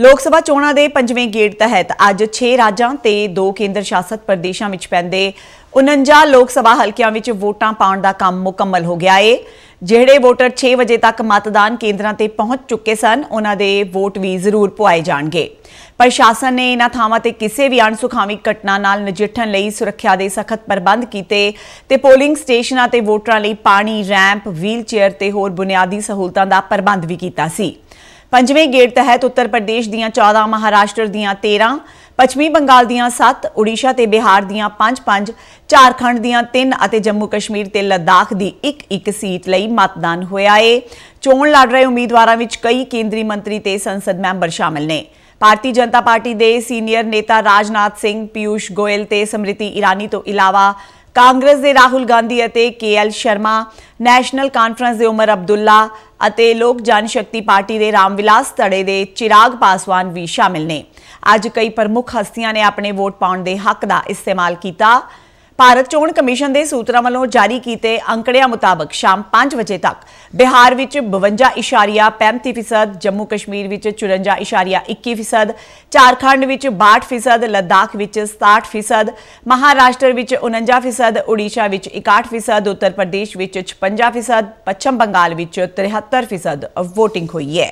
ਲੋਕ ਸਭਾ ਚੋਣਾਂ ਦੇ ਪੰਜਵੇਂ ਗੇੜ ਤਹਿਤ ਅੱਜ 6 ਰਾਜਾਂ ਤੇ 2 ਕੇਂਦਰ ਸ਼ਾਸਤ ਪ੍ਰਦੇਸ਼ਾਂ ਵਿੱਚ ਪੈਂਦੇ 49 ਲੋਕ ਸਭਾ ਹਲਕਿਆਂ ਵਿੱਚ ਵੋਟਾਂ ਪਾਉਣ ਦਾ ਕੰਮ ਮੁਕੰਮਲ ਹੋ ਗਿਆ ਏ। ਜਿਹੜੇ ਵੋਟਰ 6 ਵਜੇ ਤੱਕ ਮਤਦਾਨ ਕੇਂਦਰਾਂ ਤੇ ਪਹੁੰਚ ਚੁੱਕੇ ਸਨ, ਉਹਨਾਂ ਦੇ ਵੋਟ ਵੀ ਜ਼ਰੂਰ ਪੁਆਏ ਜਾਣਗੇ। ਪ੍ਰਸ਼ਾਸਨ ਨੇ ਇਹਨਾਂ ਥਾਵਾਂ ਤੇ ਕਿਸੇ ਵੀ ਅਣਸੁਖਾਵੀ ਘਟਨਾ ਨਾਲ ਨਜਿੱਠਣ ਲਈ ਸੁਰੱਖਿਆ ਦੇ ਸਖਤ ਪ੍ਰਬੰਧ ਕੀਤੇ ਤੇ ਪੋਲਿੰਗ ਸਟੇਸ਼ਨਾਂ ਤੇ ਵੋਟਰਾਂ ਲਈ ਪਾਣੀ, ਰੈਂਪ ਵੀਲ ਚੇਅਰ ਤੇ ਹੋਰ ਬੁਨਿਆਦੀ ਸਹੂਲਤਾਂ ਦਾ ਪ੍ਰਬੰਧ ਵੀ ਕੀਤਾ ਸੀ। ਪੰਜਵੇਂ ਗੇੜ ਤਹਿਤ ਉੱਤਰ ਪ੍ਰਦੇਸ਼ ਦੀਆਂ 14 ਮਹਾਰਾਸ਼ਟਰ ਦੀਆਂ 13 ਪੱਛਮੀ ਬੰਗਾਲ ਦੀਆਂ 7 ਓਡੀਸ਼ਾ ਤੇ ਬਿਹਾਰ ਦੀਆਂ 5-5 ਝਾਰਖੰਡ ਦੀਆਂ 3 ਅਤੇ ਜੰਮੂ ਕਸ਼ਮੀਰ ਤੇ ਲੱਦਾਖ ਦੀ ਇੱਕ ਇੱਕ ਸੀਟ ਲਈ ਮਤਦਾਨ ਹੋਇਆ ਏ। ਚੋਣ ਲੜ ਰਹੇ ਉਮੀਦਵਾਰਾਂ ਵਿੱਚ ਕਈ ਕੇਂਦਰੀ ਮੰਤਰੀ ਤੇ ਸੰਸਦ ਮੈਂਬਰ ਸ਼ਾਮਲ ਨੇ। ਭਾਰਤੀ ਜਨਤਾ ਪਾਰਟੀ ਦੇ ਸੀਨੀਅਰ ਨੇਤਾ ਰਾਜਨਾਥ ਸਿੰਘ ਪਿਊਸ਼ ਗੋਇਲ ਤੇ ਸਮ੍ਰਿਤੀ ਇਰਾਨੀ ਤੋਂ ਇਲਾਵਾ ਕਾਂਗਰਸ ਦੇ ਰਾਹੁਲ ਗਾਂਧੀ ਅਤੇ ਕੇਐਲ ਸ਼ਰਮਾ, ਨੈਸ਼ਨਲ ਕਾਨਫਰੰਸ ਦੇ ਉਮਰ ਅਬਦੁੱਲਾ ਅਤੇ ਲੋਕ ਜਨ ਸ਼ਕਤੀ ਪਾਰਟੀ ਦੇ ਰਾਮਵਿਲਾਸ ਧੜੇ ਦੇ ਚਿਰਾਗ ਪਾਸਵਾਨ ਵੀ ਸ਼ਾਮਿਲ ਨੇ। ਅੱਜ ਕਈ ਪ੍ਰਮੁੱਖ ਹਸਤੀਆਂ ਨੇ ਆਪਣੇ ਵੋਟ ਪਾਉਣ ਦੇ ਹੱਕ ਦਾ ਇਸਤੇਮਾਲ ਕੀਤਾ। ਭਾਰਤ ਚੋਣ ਕਮਿਸ਼ਨ ਦੇ ਸੂਤਰਾਂ ਵੱਲੋਂ ਜਾਰੀ ਕੀਤੇ ਅੰਕੜਿਆਂ ਮੁਤਾਬਕ ਸ਼ਾਮ 5 ਵਜੇ ਤੱਕ ਬਿਹਾਰ ਵਿੱਚ 52.35% ਜੰਮੂ ਕਸ਼ਮੀਰ ਵਿੱਚ 54.21% ਝਾਰਖੰਡ ਵਿੱਚ 62% ਲੱਦਾਖ ਵਿੱਚ 67% ਮਹਾਰਾਸ਼ਟਰ ਵਿੱਚ 49% ਓਡੀਸ਼ਾ ਵਿੱਚ 61% ਉੱਤਰ ਪ੍ਰਦੇਸ਼ ਵਿੱਚ 56% ਪੱਛਮ ਬੰਗਾਲ ਵਿੱਚ 73% ਵੋਟਿੰਗ ਹੋਈ ਹੈ।